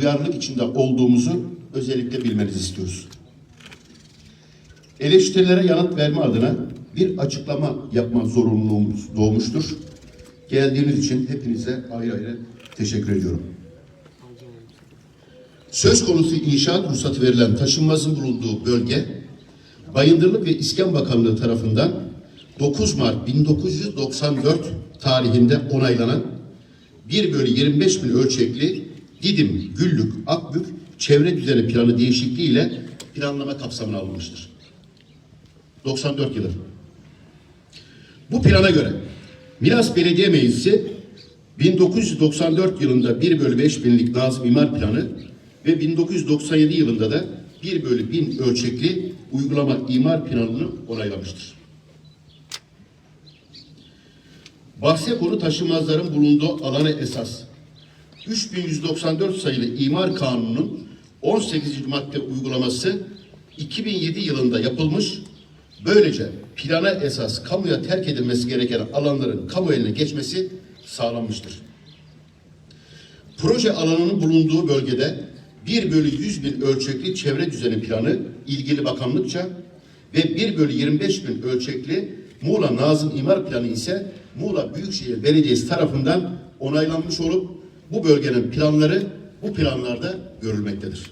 duyarlılık içinde olduğumuzu özellikle bilmenizi istiyoruz. Eleştirilere yanıt verme adına bir açıklama yapma zorunluluğumuz doğmuştur. Geldiğiniz için hepinize ayrı ayrı teşekkür ediyorum. Söz konusu inşaat ruhsatı verilen taşınmazın bulunduğu bölge, Bayındırlık ve İskan Bakanlığı tarafından 9 Mart 1994 tarihinde onaylanan 1 bölü 25 bin ölçekli Didim, Güllük, Akbük çevre düzeni planı değişikliğiyle planlama kapsamına alınmıştır. 94 yılı. Bu plana göre Milas Belediye Meclisi 1994 yılında 1 bölü 5 binlik Nazım İmar Planı ve 1997 yılında da 1 bölü 1000 ölçekli uygulama imar planını onaylamıştır. Bahse konu taşınmazların bulunduğu alana esas 3194 sayılı İmar Kanunu'nun 18. madde uygulaması 2007 yılında yapılmış. Böylece plana esas kamuya terk edilmesi gereken alanların kamu eline geçmesi sağlanmıştır. Proje alanının bulunduğu bölgede 1 bölü 100 bin ölçekli çevre düzeni planı ilgili bakanlıkça ve 1 bölü 25 bin ölçekli Muğla Nazım İmar Planı ise Muğla Büyükşehir Belediyesi tarafından onaylanmış olup bu bölgenin planları bu planlarda görülmektedir.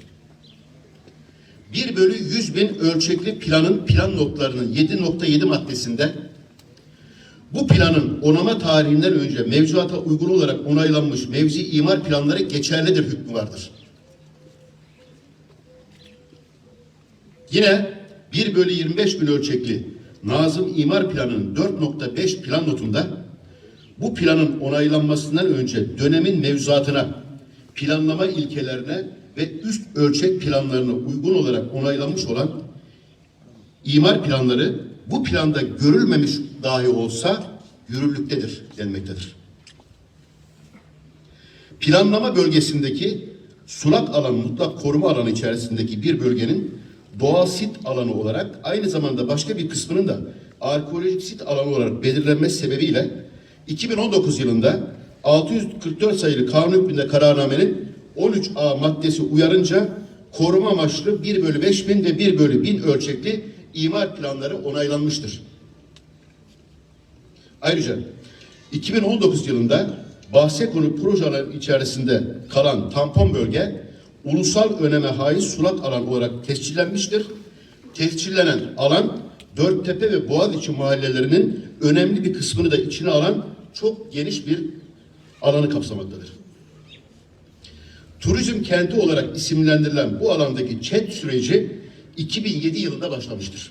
1 bölü 100 bin ölçekli planın plan notlarının 7.7 maddesinde bu planın onama tarihinden önce mevzuata uygun olarak onaylanmış mevzi imar planları geçerlidir hükmü vardır. Yine 1 bölü 25 bin ölçekli Nazım İmar Planı'nın 4.5 plan notunda bu planın onaylanmasından önce dönemin mevzuatına, planlama ilkelerine ve üst ölçek planlarına uygun olarak onaylanmış olan imar planları bu planda görülmemiş dahi olsa yürürlüktedir denmektedir. Planlama bölgesindeki sulak alan mutlak koruma alanı içerisindeki bir bölgenin doğal sit alanı olarak aynı zamanda başka bir kısmının da arkeolojik sit alanı olarak belirlenmesi sebebiyle 2019 yılında 644 sayılı kanun hükmünde kararnamenin 13A maddesi uyarınca koruma amaçlı 1 bölü 5 bin ve 1 bölü 1000 ölçekli imar planları onaylanmıştır. Ayrıca 2019 yılında bahse konu proje alanı içerisinde kalan tampon bölge ulusal öneme haiz sulak alan olarak tescillenmiştir. Tescillenen alan Dörttepe ve Boğaziçi mahallelerinin önemli bir kısmını da içine alan çok geniş bir alanı kapsamaktadır. Turizm kenti olarak isimlendirilen bu alandaki ÇED süreci 2007 yılında başlamıştır.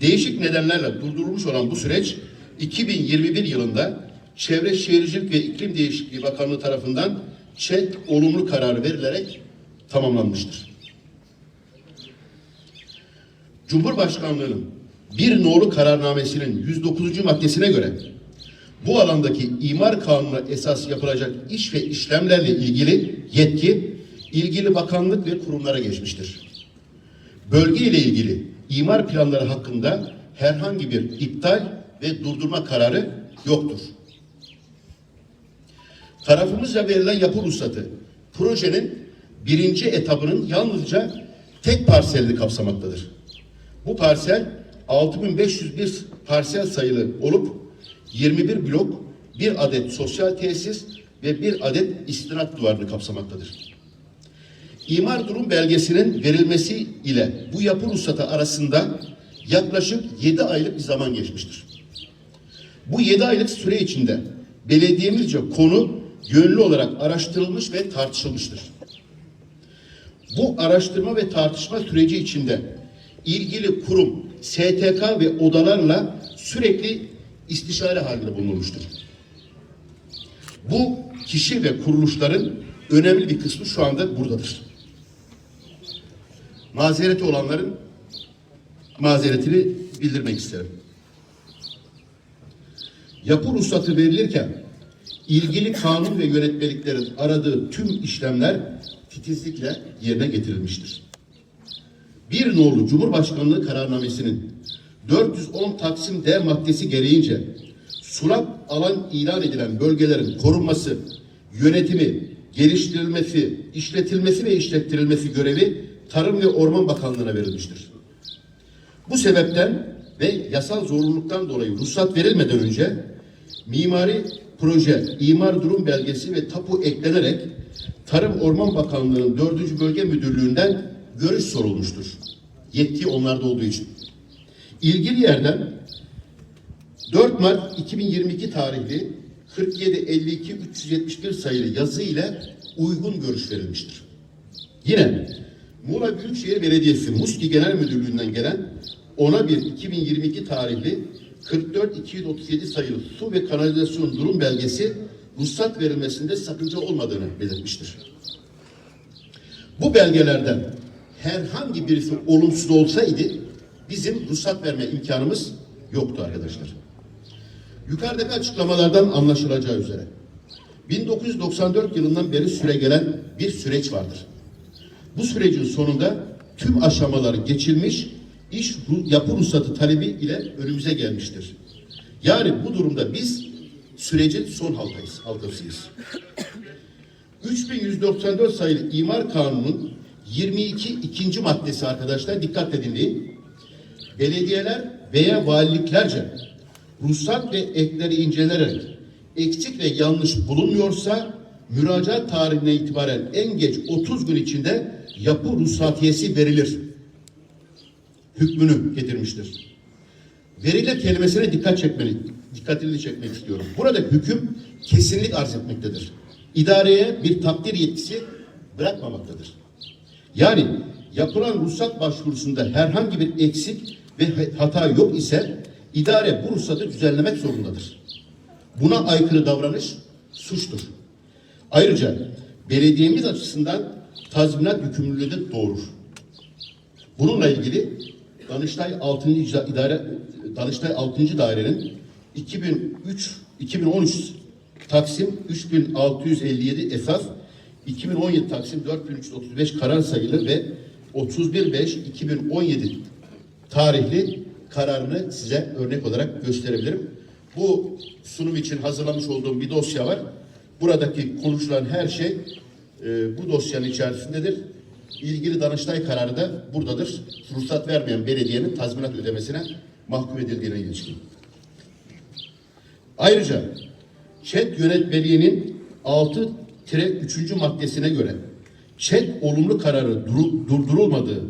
Değişik nedenlerle durdurulmuş olan bu süreç 2021 yılında Çevre Şehircilik ve İklim Değişikliği Bakanlığı tarafından ÇED olumlu kararı verilerek tamamlanmıştır. Cumhurbaşkanlığının bir nolu kararnamesinin 109. maddesine göre bu alandaki imar kanununa esas yapılacak iş ve işlemlerle ilgili yetki ilgili bakanlık ve kurumlara geçmiştir. Bölge ile ilgili imar planları hakkında herhangi bir iptal ve durdurma kararı yoktur. Tarafımızca verilen yapı ruhsatı projenin birinci etabının yalnızca tek parselini kapsamaktadır. Bu parsel 6501 parsel sayılı olup 21 blok, bir adet sosyal tesis ve bir adet istinat duvarını kapsamaktadır. İmar durum belgesinin verilmesi ile bu yapı ruhsatı arasında yaklaşık 7 aylık bir zaman geçmiştir. Bu 7 aylık süre içinde belediyemizce konu yönlü olarak araştırılmış ve tartışılmıştır. Bu araştırma ve tartışma süreci içinde ilgili kurum, STK ve odalarla sürekli istişare halinde bulunmuştur. Bu kişi ve kuruluşların önemli bir kısmı şu anda buradadır. Mazereti olanların mazeretini bildirmek isterim. Yapı ruhsatı verilirken ilgili kanun ve yönetmeliklerin aradığı tüm işlemler titizlikle yerine getirilmiştir. Bir nolu Cumhurbaşkanlığı kararnamesinin 410 Taksim D maddesi gereğince sulak alan ilan edilen bölgelerin korunması, yönetimi, geliştirilmesi, işletilmesi ve işlettirilmesi görevi Tarım ve Orman Bakanlığı'na verilmiştir. Bu sebepten ve yasal zorunluluktan dolayı ruhsat verilmeden önce mimari proje, imar durum belgesi ve tapu eklenerek Tarım Orman Bakanlığı'nın 4. Bölge Müdürlüğü'nden görüş sorulmuştur. Yetki onlarda olduğu için. İlgili yerden 4 Mart 2022 tarihli 47 52 371 sayılı yazı ile uygun görüş verilmiştir. Yine Muğla Büyükşehir Belediyesi Muski Genel Müdürlüğü'nden gelen ona bir 2022 tarihli 44 237 sayılı su ve kanalizasyon durum belgesi ruhsat verilmesinde sakınca olmadığını belirtmiştir. Bu belgelerden herhangi birisi olumsuz olsaydı bizim ruhsat verme imkanımız yoktu arkadaşlar. Yukarıdaki açıklamalardan anlaşılacağı üzere 1994 yılından beri süre gelen bir süreç vardır. Bu sürecin sonunda tüm aşamalar geçilmiş, iş yapı ruhsatı talebi ile önümüze gelmiştir. Yani bu durumda biz sürecin son halkayız, halkasıyız. 3194 sayılı İmar Kanunu'nun 22 ikinci maddesi arkadaşlar dikkat dinleyin. Belediyeler veya valiliklerce ruhsat ve ekleri incelerek eksik ve yanlış bulunmuyorsa müracaat tarihine itibaren en geç 30 gün içinde yapı ruhsatiyesi verilir. Hükmünü getirmiştir. Verilir kelimesine dikkat çekmeli, dikkatini çekmek istiyorum. Burada hüküm kesinlik arz etmektedir. İdareye bir takdir yetkisi bırakmamaktadır. Yani yapılan ruhsat başvurusunda herhangi bir eksik ve hata yok ise idare bu ruhsatı düzenlemek zorundadır. Buna aykırı davranış suçtur. Ayrıca belediyemiz açısından tazminat yükümlülüğü de doğurur. Bununla ilgili Danıştay 6. İcra- İdare Danıştay 6. Dairenin 2003 2013 Taksim 3657 esas 2017 Taksim 4335 karar sayılı ve 315 2017 tarihli kararını size örnek olarak gösterebilirim. Bu sunum için hazırlamış olduğum bir dosya var. Buradaki konuşulan her şey e, bu dosyanın içerisindedir. İlgili Danıştay kararı da buradadır. Ruhsat vermeyen belediyenin tazminat ödemesine mahkum edildiğine ilişkin. Ayrıca ÇED yönetmeliğinin 6-3. maddesine göre ÇED olumlu kararı duru- durdurulmadığı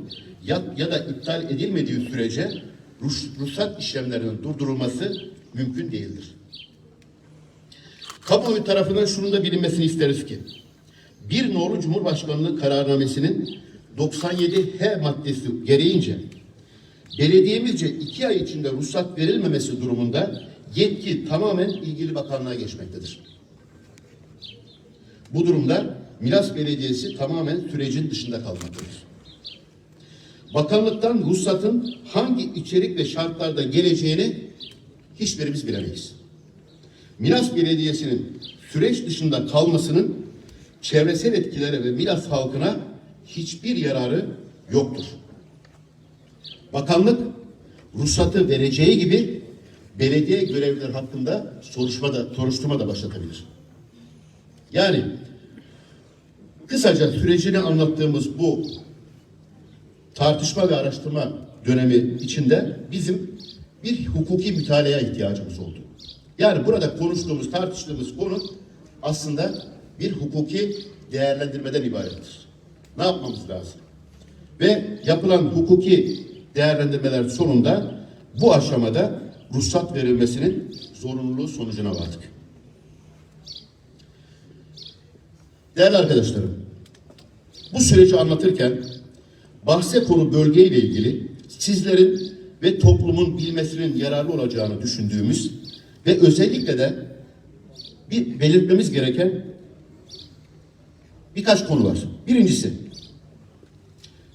ya, ya da iptal edilmediği sürece ruh- ruhsat işlemlerinin durdurulması mümkün değildir. Kamuoyu tarafından şunun da bilinmesini isteriz ki bir nolu Cumhurbaşkanlığı kararnamesinin 97H maddesi gereğince belediyemizce iki ay içinde ruhsat verilmemesi durumunda yetki tamamen ilgili bakanlığa geçmektedir. Bu durumda Milas Belediyesi tamamen sürecin dışında kalmaktadır. Bakanlıktan ruhsatın hangi içerik ve şartlarda geleceğini hiçbirimiz bilemeyiz. Milas Belediyesi'nin süreç dışında kalmasının çevresel etkilere ve Milas halkına hiçbir yararı yoktur. Bakanlık ruhsatı vereceği gibi belediye görevlileri hakkında soruşturma da, soruşturma da başlatabilir. Yani kısaca sürecini anlattığımız bu tartışma ve araştırma dönemi içinde bizim bir hukuki mütalaya ihtiyacımız oldu. Yani burada konuştuğumuz, tartıştığımız konu aslında bir hukuki değerlendirmeden ibarettir. Ne yapmamız lazım? Ve yapılan hukuki değerlendirmeler sonunda bu aşamada ruhsat verilmesinin zorunluluğu sonucuna vardık. Değerli arkadaşlarım, bu süreci anlatırken bahse konu bölgeyle ilgili sizlerin ve toplumun bilmesinin yararlı olacağını düşündüğümüz ve özellikle de bir belirtmemiz gereken birkaç konu var. Birincisi,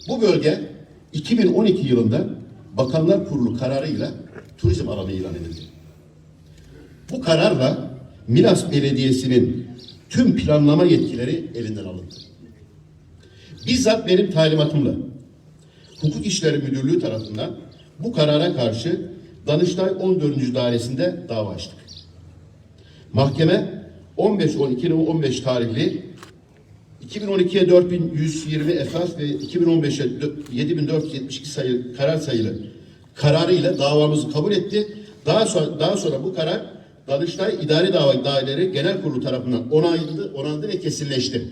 bu bölge 2012 yılında Bakanlar Kurulu kararıyla turizm alanı ilan edildi. Bu kararla Milas Belediyesi'nin tüm planlama yetkileri elinden alındı. Bizzat benim talimatımla Hukuk İşleri Müdürlüğü tarafından bu karara karşı Danıştay 14. Dairesi'nde dava açtık. Mahkeme 15-12-15 tarihli 2012'ye 4120 esas ve 2015'e 7472 sayı karar sayılı kararıyla davamızı kabul etti. Daha sonra daha sonra bu karar Danıştay İdari Dava Daireleri Genel Kurulu tarafından onaylandı, onandı ve kesinleşti.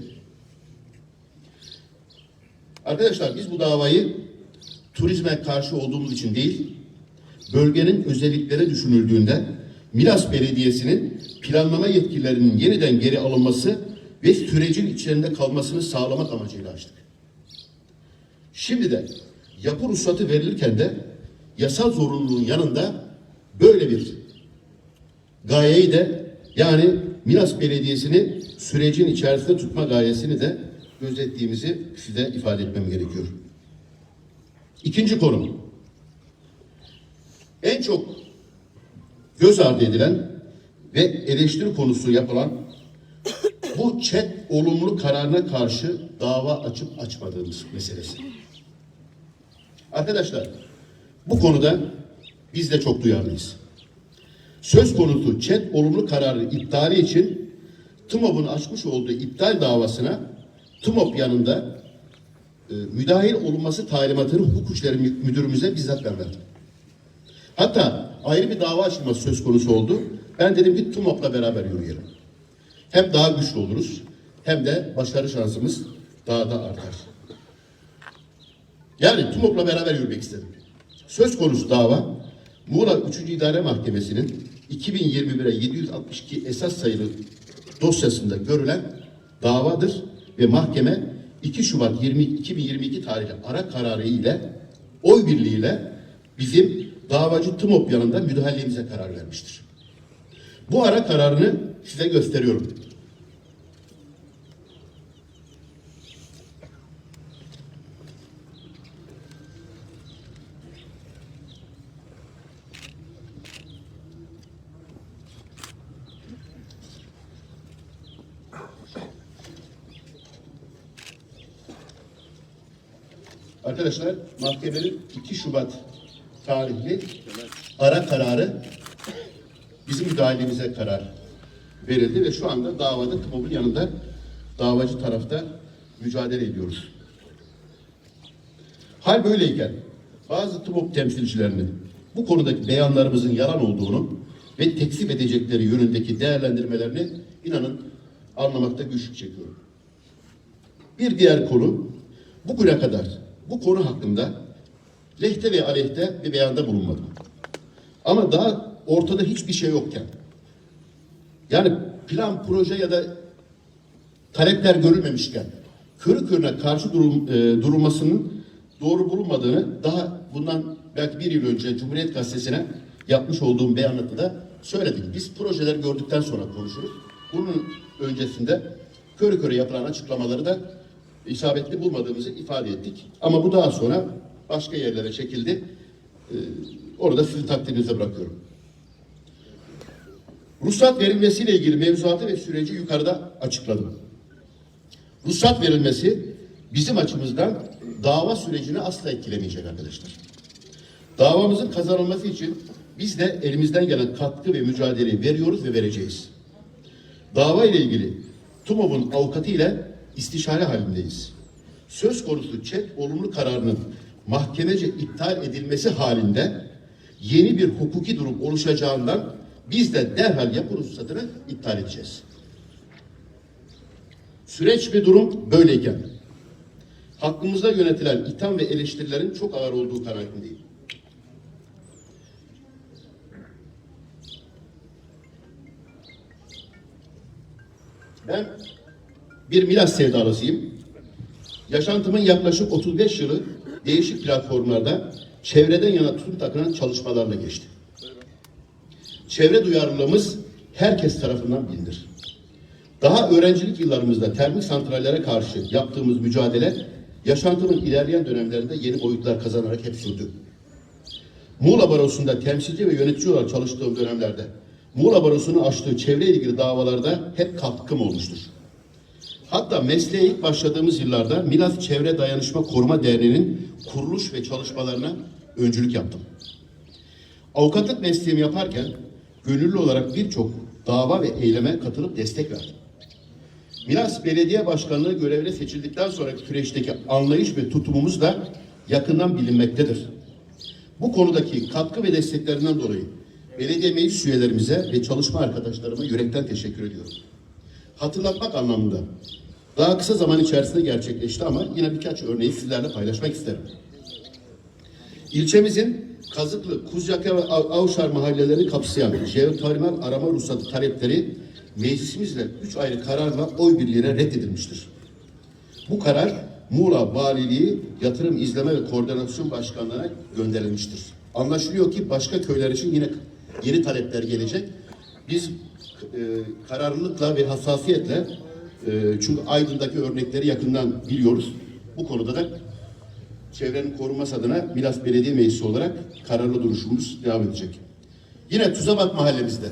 Arkadaşlar biz bu davayı turizme karşı olduğumuz için değil, bölgenin özellikleri düşünüldüğünde Milas Belediyesi'nin planlama yetkilerinin yeniden geri alınması ve sürecin içlerinde kalmasını sağlamak amacıyla açtık. Şimdi de yapı ruhsatı verilirken de yasal zorunluluğun yanında böyle bir gayeyi de yani Milas Belediyesi'ni sürecin içerisinde tutma gayesini de gözettiğimizi size ifade etmem gerekiyor. İkinci konu. En çok göz ardı edilen ve eleştiri konusu yapılan bu çet olumlu kararına karşı dava açıp açmadığımız meselesi. Arkadaşlar bu konuda biz de çok duyarlıyız. Söz konusu çet olumlu kararı iptali için TMOB'un açmış olduğu iptal davasına TMOB yanında e, müdahil olunması talimatını hukuk mü- müdürümüze bizzat ben verdim. Hatta ayrı bir dava açılması söz konusu oldu. Ben dedim ki TMOB'la beraber yürüyelim. Hem daha güçlü oluruz hem de başarı şansımız daha da artar. Yani TMOB'la beraber yürümek istedim. Söz konusu dava Muğla 3. İdare Mahkemesi'nin 2021'e 762 esas sayılı dosyasında görülen davadır ve mahkeme 2 Şubat 20, 2022 tarihli ara kararı ile oy birliğiyle bizim davacı TMOB yanında müdahalemize karar vermiştir. Bu ara kararını size gösteriyorum. Arkadaşlar mahkemenin 2 Şubat tarihli ara kararı bizim müdahalemize karar verildi ve şu anda davada TMOB'un yanında davacı tarafta mücadele ediyoruz. Hal böyleyken bazı TMOB temsilcilerinin bu konudaki beyanlarımızın yalan olduğunu ve tekzip edecekleri yönündeki değerlendirmelerini inanın anlamakta güçlük çekiyorum. Bir diğer konu bugüne kadar bu konu hakkında lehte ve aleyhte bir beyanda bulunmadım. Ama daha ortada hiçbir şey yokken yani plan, proje ya da talepler görülmemişken körü körüne karşı durum, e, durulmasının doğru bulunmadığını daha bundan belki bir yıl önce Cumhuriyet Gazetesi'ne yapmış olduğum beyanatı da söyledik. Biz projeler gördükten sonra konuşuruz. Bunun öncesinde körü körü yapılan açıklamaları da isabetli bulmadığımızı ifade ettik. Ama bu daha sonra başka yerlere çekildi. Ee, orada sizin takdirinize bırakıyorum. Ruhsat verilmesiyle ilgili mevzuatı ve süreci yukarıda açıkladım. Ruhsat verilmesi bizim açımızdan dava sürecini asla etkilemeyecek arkadaşlar. Davamızın kazanılması için biz de elimizden gelen katkı ve mücadeleyi veriyoruz ve vereceğiz. Dava ile ilgili TUMOB'un avukatı ile istişare halindeyiz. Söz konusu çet olumlu kararının mahkemece iptal edilmesi halinde yeni bir hukuki durum oluşacağından biz de derhal yapı ruhsatını iptal edeceğiz. Süreç ve durum böyleyken hakkımızda yönetilen itham ve eleştirilerin çok ağır olduğu kanaatindeyim. Ben bir milas sevdalısıyım. Yaşantımın yaklaşık 35 yılı değişik platformlarda çevreden yana tutum takınan çalışmalarla geçti. Çevre duyarlılığımız herkes tarafından bilinir. Daha öğrencilik yıllarımızda termik santrallere karşı yaptığımız mücadele yaşantımın ilerleyen dönemlerinde yeni boyutlar kazanarak hep sürdü. Muğla Barosu'nda temsilci ve yönetici olarak çalıştığım dönemlerde Muğla Barosu'nun açtığı çevre ilgili davalarda hep katkım olmuştur. Hatta mesleğe ilk başladığımız yıllarda Milas Çevre Dayanışma Koruma Derneği'nin kuruluş ve çalışmalarına öncülük yaptım. Avukatlık mesleğimi yaparken gönüllü olarak birçok dava ve eyleme katılıp destek verdim. Milas Belediye Başkanlığı görevine seçildikten sonraki süreçteki anlayış ve tutumumuz da yakından bilinmektedir. Bu konudaki katkı ve desteklerinden dolayı belediye meclis üyelerimize ve çalışma arkadaşlarıma yürekten teşekkür ediyorum. Hatırlatmak anlamında daha kısa zaman içerisinde gerçekleşti ama yine birkaç örneği sizlerle paylaşmak isterim. İlçemizin Kazıklı, Kuzyaka ve Av- Avşar mahallelerini kapsayan jeotermal arama ruhsatı talepleri meclisimizle üç ayrı kararla oy birliğiyle reddedilmiştir. Bu karar Muğla Valiliği Yatırım İzleme ve Koordinasyon Başkanlığı'na gönderilmiştir. Anlaşılıyor ki başka köyler için yine yeni talepler gelecek. Biz e, kararlılıkla ve hassasiyetle e, çünkü Aydın'daki örnekleri yakından biliyoruz. Bu konuda da çevrenin korunması adına Milas Belediye Meclisi olarak kararlı duruşumuz devam edecek. Yine Tuzabat mahallemizde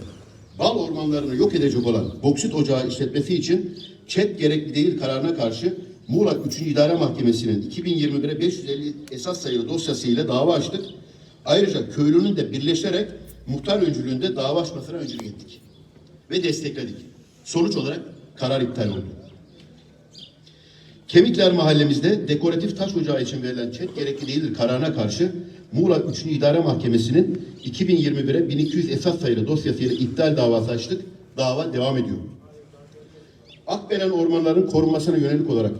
bal ormanlarını yok edecek olan boksit ocağı işletmesi için çet gerekli değil kararına karşı Muğla 3. İdare Mahkemesi'nin 2021'e 550 esas sayılı dosyasıyla dava açtık. Ayrıca köylünün de birleşerek muhtar öncülüğünde dava açmasına öncülük ettik. Ve destekledik. Sonuç olarak karar iptal oldu. Kemikler mahallemizde dekoratif taş ocağı için verilen çet gerekli değildir kararına karşı Muğla 3. İdare Mahkemesi'nin 2021'e 1200 esas sayılı dosyasıyla iptal davası açtık. Dava devam ediyor. Akbelen ormanların korunmasına yönelik olarak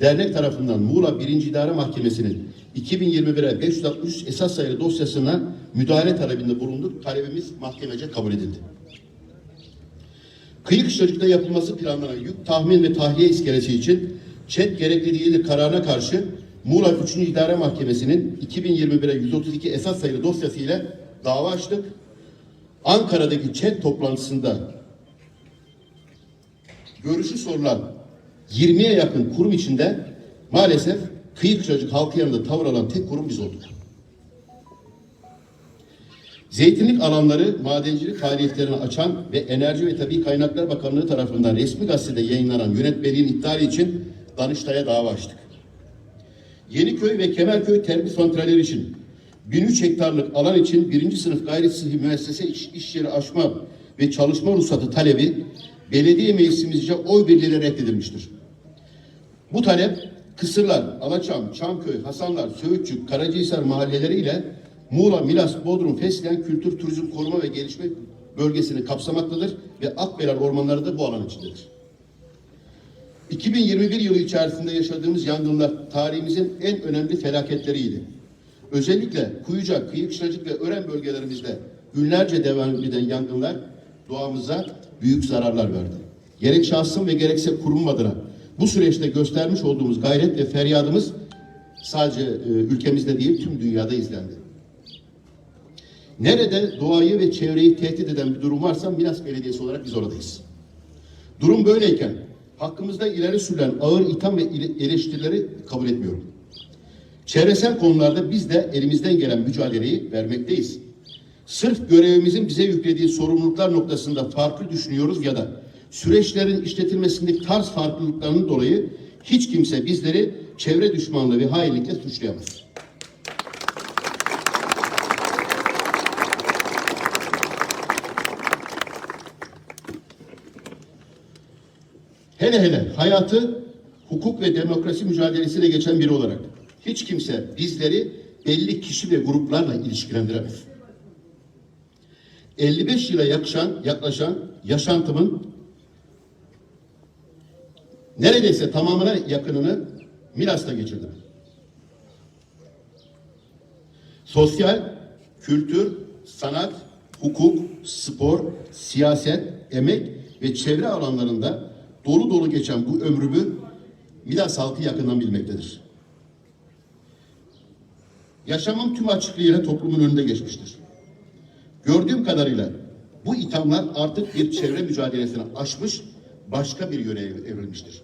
dernek tarafından Muğla 1. İdare Mahkemesi'nin 2021'e 563 esas sayılı dosyasına müdahale talebinde bulunduk. Talebimiz mahkemece kabul edildi. Kıyı kışlacıkta yapılması planlanan yük tahmin ve tahliye iskelesi için ÇED gerekli değildir kararına karşı Muğla 3. İdare Mahkemesi'nin 2021'e 132 esas sayılı dosyasıyla dava açtık. Ankara'daki ÇED toplantısında görüşü sorulan 20'ye yakın kurum içinde maalesef kıyı kışlacık halkı yanında tavır alan tek kurum biz olduk. Zeytinlik alanları madencilik faaliyetlerini açan ve Enerji ve Tabi Kaynaklar Bakanlığı tarafından resmi gazetede yayınlanan yönetmeliğin iptali için Danıştay'a dava açtık. Yeniköy ve Kemerköy termik santralleri için 1003 hektarlık alan için birinci sınıf gayri sıhhi müessese iş, iş yeri açma ve çalışma ruhsatı talebi belediye meclisimizce oy birliğiyle reddedilmiştir. Bu talep Kısırlar, Alaçam, Çamköy, Hasanlar, Söğütçük, Karacahisar mahalleleri ile Muğla, Milas, Bodrum, Fesleğen Kültür Turizm Koruma ve Gelişme bölgesini kapsamaktadır ve Akbelen ormanları da bu alan içindedir. 2021 yılı içerisinde yaşadığımız yangınlar tarihimizin en önemli felaketleriydi. Özellikle Kuyucak, Kıyıkçılacık ve Ören bölgelerimizde günlerce devam eden yangınlar doğamıza büyük zararlar verdi. Gerek şahsım ve gerekse kurum adına bu süreçte göstermiş olduğumuz gayret ve feryadımız sadece e, ülkemizde değil tüm dünyada izlendi. Nerede doğayı ve çevreyi tehdit eden bir durum varsa Milas Belediyesi olarak biz oradayız. Durum böyleyken hakkımızda ileri sürülen ağır itham ve ile- eleştirileri kabul etmiyorum. Çevresel konularda biz de elimizden gelen mücadeleyi vermekteyiz. Sırf görevimizin bize yüklediği sorumluluklar noktasında farklı düşünüyoruz ya da süreçlerin işletilmesindeki tarz farklılıklarının dolayı hiç kimse bizleri çevre düşmanlığı ve hainlikle suçlayamaz. Hele hele hayatı hukuk ve demokrasi mücadelesiyle geçen biri olarak hiç kimse bizleri belli kişi ve gruplarla ilişkilendiremez. 55 yıla yaklaşan, yaklaşan yaşantımın neredeyse tamamına yakınını Milas'ta geçirdim. Sosyal, kültür, sanat, hukuk, spor, siyaset, emek ve çevre alanlarında dolu dolu geçen bu ömrümü Milas halkı yakından bilmektedir. Yaşamım tüm açıklığıyla toplumun önünde geçmiştir. Gördüğüm kadarıyla bu ithamlar artık bir çevre mücadelesini aşmış, başka bir yöne ev- evrilmiştir.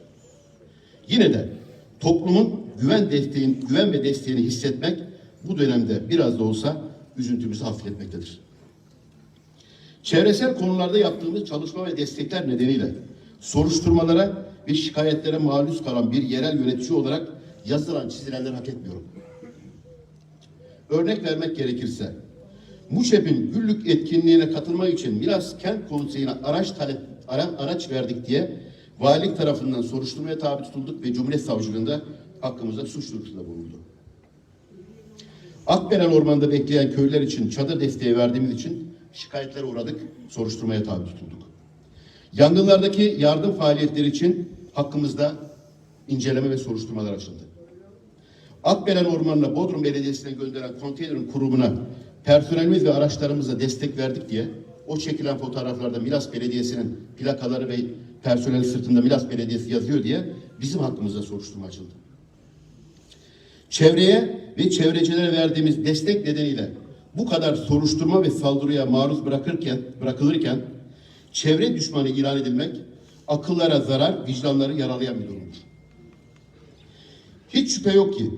Yine de toplumun güven desteğin, güven ve desteğini hissetmek bu dönemde biraz da olsa üzüntümüzü hafifletmektedir. Çevresel konularda yaptığımız çalışma ve destekler nedeniyle soruşturmalara ve şikayetlere maruz kalan bir yerel yönetici olarak yazılan çizilenleri hak etmiyorum. Örnek vermek gerekirse, MUŞEP'in güllük etkinliğine katılmak için Milas Kent Konseyi'ne araç talep ara- araç verdik diye valilik tarafından soruşturmaya tabi tutulduk ve Cumhuriyet Savcılığında hakkımızda suç duyurusunda bulundu. Akbelen Ormanı'nda bekleyen köylüler için çadır desteği verdiğimiz için şikayetlere uğradık, soruşturmaya tabi tutulduk. Yangınlardaki yardım faaliyetleri için hakkımızda inceleme ve soruşturmalar açıldı. Akbelen Ormanı'na Bodrum Belediyesi'ne gönderen konteynerin kurumuna personelimiz ve araçlarımızla destek verdik diye o çekilen fotoğraflarda Milas Belediyesi'nin plakaları ve personeli sırtında Milas Belediyesi yazıyor diye bizim hakkımızda soruşturma açıldı. Çevreye ve çevrecilere verdiğimiz destek nedeniyle bu kadar soruşturma ve saldırıya maruz bırakırken, bırakılırken çevre düşmanı ilan edilmek akıllara zarar, vicdanları yaralayan bir durumdur. Hiç şüphe yok ki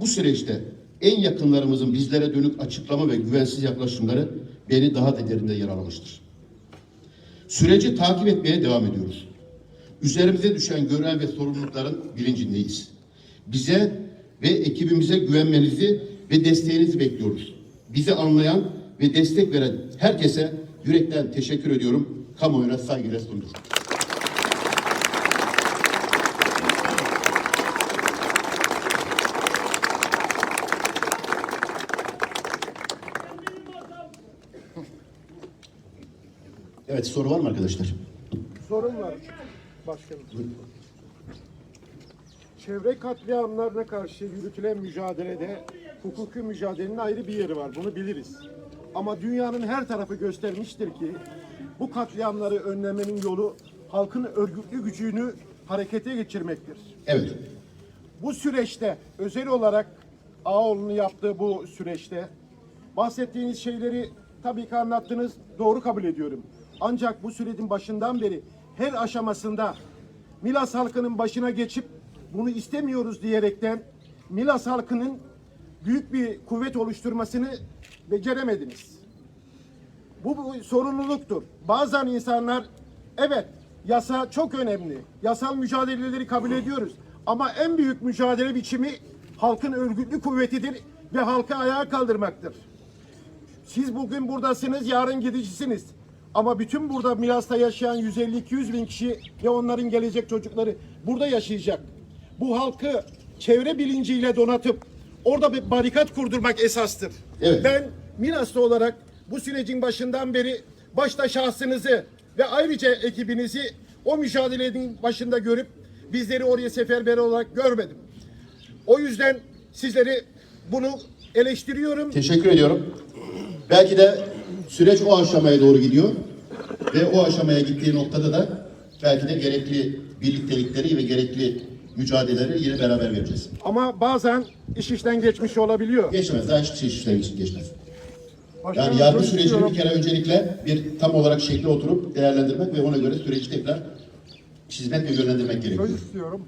bu süreçte en yakınlarımızın bizlere dönük açıklama ve güvensiz yaklaşımları beni daha da derinde yaralamıştır. Süreci takip etmeye devam ediyoruz. Üzerimize düşen görev ve sorumlulukların bilincindeyiz. Bize ve ekibimize güvenmenizi ve desteğinizi bekliyoruz. Bizi anlayan ve destek veren herkese yürekten teşekkür ediyorum. Kamuoyuna saygıyla sundurum. Evet soru var mı arkadaşlar? Sorun var başkanım. Çevre katliamlarına karşı yürütülen mücadelede hukuki mücadelenin ayrı bir yeri var. Bunu biliriz. Ama dünyanın her tarafı göstermiştir ki bu katliamları önlemenin yolu halkın örgütlü gücünü harekete geçirmektir. Evet. Bu süreçte özel olarak Ağoğlu'nun yaptığı bu süreçte bahsettiğiniz şeyleri tabii ki anlattınız. Doğru kabul ediyorum. Ancak bu sürecin başından beri her aşamasında Milas halkının başına geçip bunu istemiyoruz diyerekten Milas halkının büyük bir kuvvet oluşturmasını beceremediniz. Bu, bu sorumluluktur. Bazen insanlar evet yasa çok önemli. Yasal mücadeleleri kabul ediyoruz. Ama en büyük mücadele biçimi halkın örgütlü kuvvetidir ve halkı ayağa kaldırmaktır. Siz bugün buradasınız, yarın gidicisiniz. Ama bütün burada Milas'ta yaşayan 150-200 bin kişi ve onların gelecek çocukları burada yaşayacak. Bu halkı çevre bilinciyle donatıp orada bir barikat kurdurmak esastır. Evet. Ben Milas'ta olarak bu sürecin başından beri başta şahsınızı ve ayrıca ekibinizi o mücadelenin başında görüp bizleri oraya seferber olarak görmedim. O yüzden sizleri bunu eleştiriyorum. Teşekkür ediyorum. Belki de süreç o aşamaya doğru gidiyor. Ve o aşamaya gittiği noktada da belki de gerekli birliktelikleri ve gerekli mücadeleleri yine beraber vereceğiz. Ama bazen iş işten geçmiş olabiliyor. Geçmez. Daha hiçbir şey işlem için geçmez. Başkanım, Yani yargı söz sürecini istiyorum. bir kere öncelikle bir tam olarak şekli oturup değerlendirmek ve ona göre süreci tekrar çizmek ve yönlendirmek gerekiyor. söz istiyorum.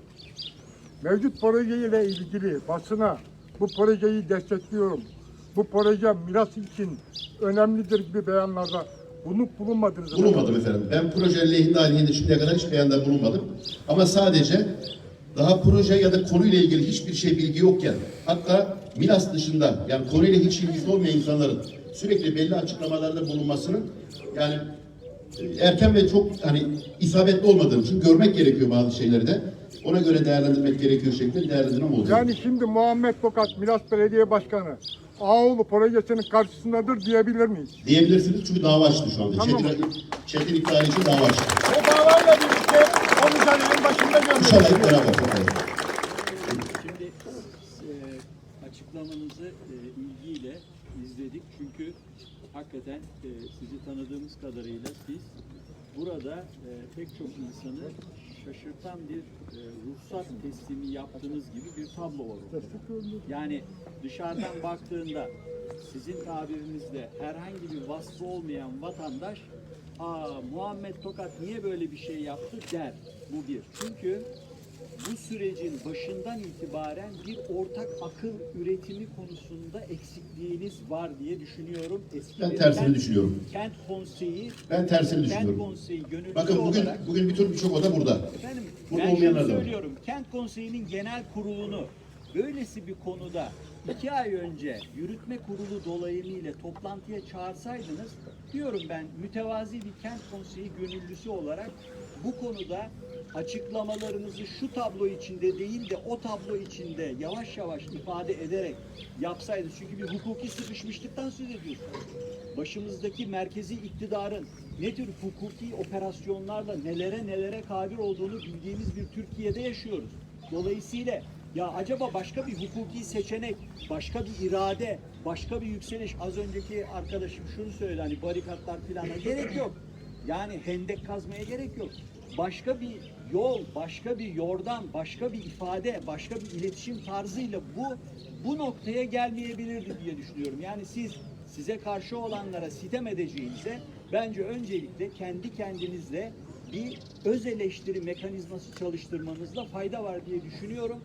Mevcut projeyle ilgili basına bu projeyi destekliyorum. Bu proje miras için önemlidir gibi beyanlarda bunu bulunmadınız. Bulunmadım efendim. Ben proje lehinde aleyhinde şimdiye kadar hiç beyanda bulunmadım. Ama sadece daha proje ya da konuyla ilgili hiçbir şey bilgi yokken hatta Milas dışında yani konuyla hiç ilgisi olmayan insanların sürekli belli açıklamalarda bulunmasının yani e, erken ve çok hani isabetli olmadığım için görmek gerekiyor bazı şeyleri de. Ona göre değerlendirmek gerekiyor şeklinde bir değerlendirmem olacak. Yani şimdi Muhammed Tokat Miras Belediye Başkanı Ağoğlu projesinin karşısındadır diyebilir miyiz? Diyebilirsiniz çünkü dava açtı şu anda. Tamam. Çetin, Çetin iptal için dava açtı. O davayla birlikte o mücadelenin başında görmek İnşallah hep beraber. Şimdi e, açıklamanızı e, ilgiyle izledik çünkü hakikaten e, sizi tanıdığımız kadarıyla siz burada e, pek çok insanı şaşırtan bir e, ruhsat teslimi yaptığınız gibi bir tablo var. Yani dışarıdan baktığında sizin tabirinizle herhangi bir vasfı olmayan vatandaş Aa Muhammed Tokat niye böyle bir şey yaptı der. Bu bir. Çünkü bu sürecin başından itibaren bir ortak akıl üretimi konusunda eksikliğiniz var diye düşünüyorum. Eski Ben bir tersini kent- düşünüyorum. Kent konseyi, Ben tersini kent düşünüyorum. konseyi gönüllüsü Bakın bugün olarak bugün bütün birçok oda burada. Efendim, Burada ben olmayanlar şunu var. söylüyorum. Kent Konseyi'nin genel kurulunu böylesi bir konuda iki ay önce yürütme kurulu dolayımıyla toplantıya çağırsaydınız diyorum ben mütevazi bir kent konseyi gönüllüsü olarak bu konuda açıklamalarınızı şu tablo içinde değil de o tablo içinde yavaş yavaş ifade ederek yapsaydınız. Çünkü bir hukuki sıkışmışlıktan söz ediyorsunuz. Başımızdaki merkezi iktidarın ne tür hukuki operasyonlarla nelere nelere kadir olduğunu bildiğimiz bir Türkiye'de yaşıyoruz. Dolayısıyla ya acaba başka bir hukuki seçenek, başka bir irade, başka bir yükseliş az önceki arkadaşım şunu söyledi hani barikatlar plana gerek yok. Yani hendek kazmaya gerek yok. Başka bir yol, başka bir yordam, başka bir ifade, başka bir iletişim tarzıyla bu bu noktaya gelmeyebilirdi diye düşünüyorum. Yani siz size karşı olanlara sitem edeceğinize bence öncelikle kendi kendinizle bir öz eleştiri mekanizması çalıştırmanızda fayda var diye düşünüyorum.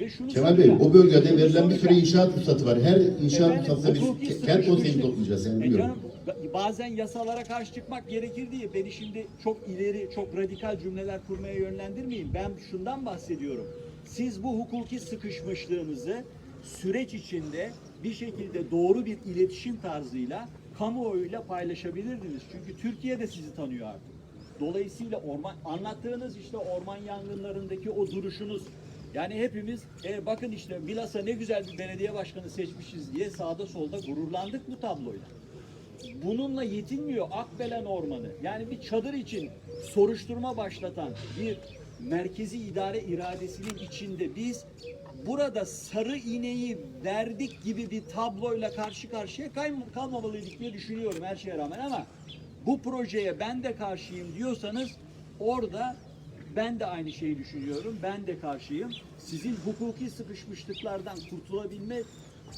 Ve şunu Kemal Bey o bölgede verilen bir söyleyeceğim. inşaat ruhsatı var. Her inşaat ruhsatında biz kent konseyini toplayacağız yani E biliyorum. canım, bazen yasalara karşı çıkmak gerekir diye beni şimdi çok ileri, çok radikal cümleler kurmaya yönlendirmeyin. Ben şundan bahsediyorum. Siz bu hukuki sıkışmışlığınızı süreç içinde bir şekilde doğru bir iletişim tarzıyla kamuoyuyla paylaşabilirdiniz. Çünkü Türkiye de sizi tanıyor artık. Dolayısıyla orman anlattığınız işte orman yangınlarındaki o duruşunuz yani hepimiz e, bakın işte Milas'a ne güzel bir belediye başkanı seçmişiz diye sağda solda gururlandık bu tabloyla. Bununla yetinmiyor Akbelen Ormanı. Yani bir çadır için soruşturma başlatan bir merkezi idare iradesinin içinde biz burada sarı iğneyi verdik gibi bir tabloyla karşı karşıya kalmamalıydık diye düşünüyorum her şeye rağmen ama bu projeye ben de karşıyım diyorsanız orada ben de aynı şeyi düşünüyorum. Ben de karşıyım. Sizin hukuki sıkışmışlıklardan kurtulabilme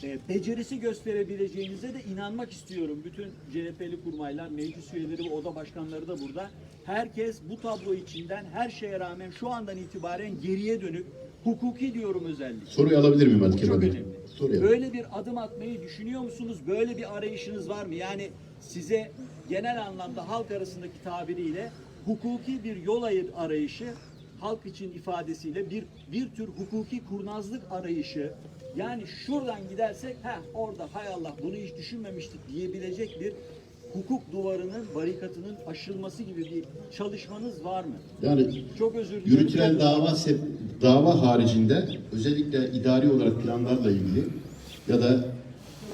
e, becerisi gösterebileceğinize de inanmak istiyorum. Bütün CHP'li kurmaylar, meclis üyeleri ve oda başkanları da burada. Herkes bu tablo içinden her şeye rağmen şu andan itibaren geriye dönük hukuki diyorum özellikle. Soruyu alabilir miyim Kemal çok önemli. Soruyu. Böyle bir adım atmayı düşünüyor musunuz? Böyle bir arayışınız var mı? Yani size genel anlamda halk arasındaki tabiriyle hukuki bir yol arayışı, halk için ifadesiyle bir bir tür hukuki kurnazlık arayışı. Yani şuradan gidersek ha orada hay Allah bunu hiç düşünmemiştik diyebilecek bir hukuk duvarının, barikatının aşılması gibi bir çalışmanız var mı? Yani Çok özür dilerim. yürütülen dava dava haricinde özellikle idari olarak planlarla ilgili ya da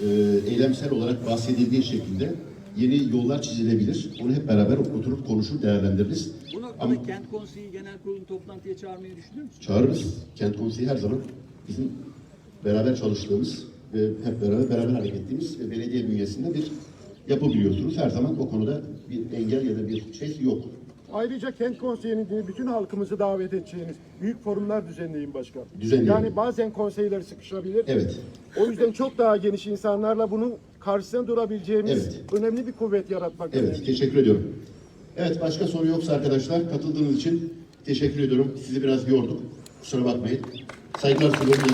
e, eylemsel olarak bahsedildiği şekilde yeni yollar çizilebilir. Onu hep beraber oturup konuşur değerlendiririz. Bu noktada Ama kent konseyi genel kurulunu toplantıya çağırmayı düşünüyor musunuz? çağırırız. Kent konseyi her zaman bizim beraber çalıştığımız ve hep beraber beraber hareket ettiğimiz ve belediye bünyesinde bir yapı biliyorsunuz. Her zaman o konuda bir engel ya da bir şey yok. Ayrıca kent konseyinin bütün halkımızı davet edeceğiniz büyük forumlar düzenleyin başkan. Düzenleyelim. Yani bazen konseyler sıkışabilir. Evet. O yüzden çok daha geniş insanlarla bunun karşısına durabileceğimiz Evet. önemli bir kuvvet yaratmak Evet, önemli. teşekkür ediyorum. Evet, başka soru yoksa arkadaşlar katıldığınız için teşekkür ediyorum. Sizi biraz yorduk. Kusura bakmayın. Saygılar sunuyorum.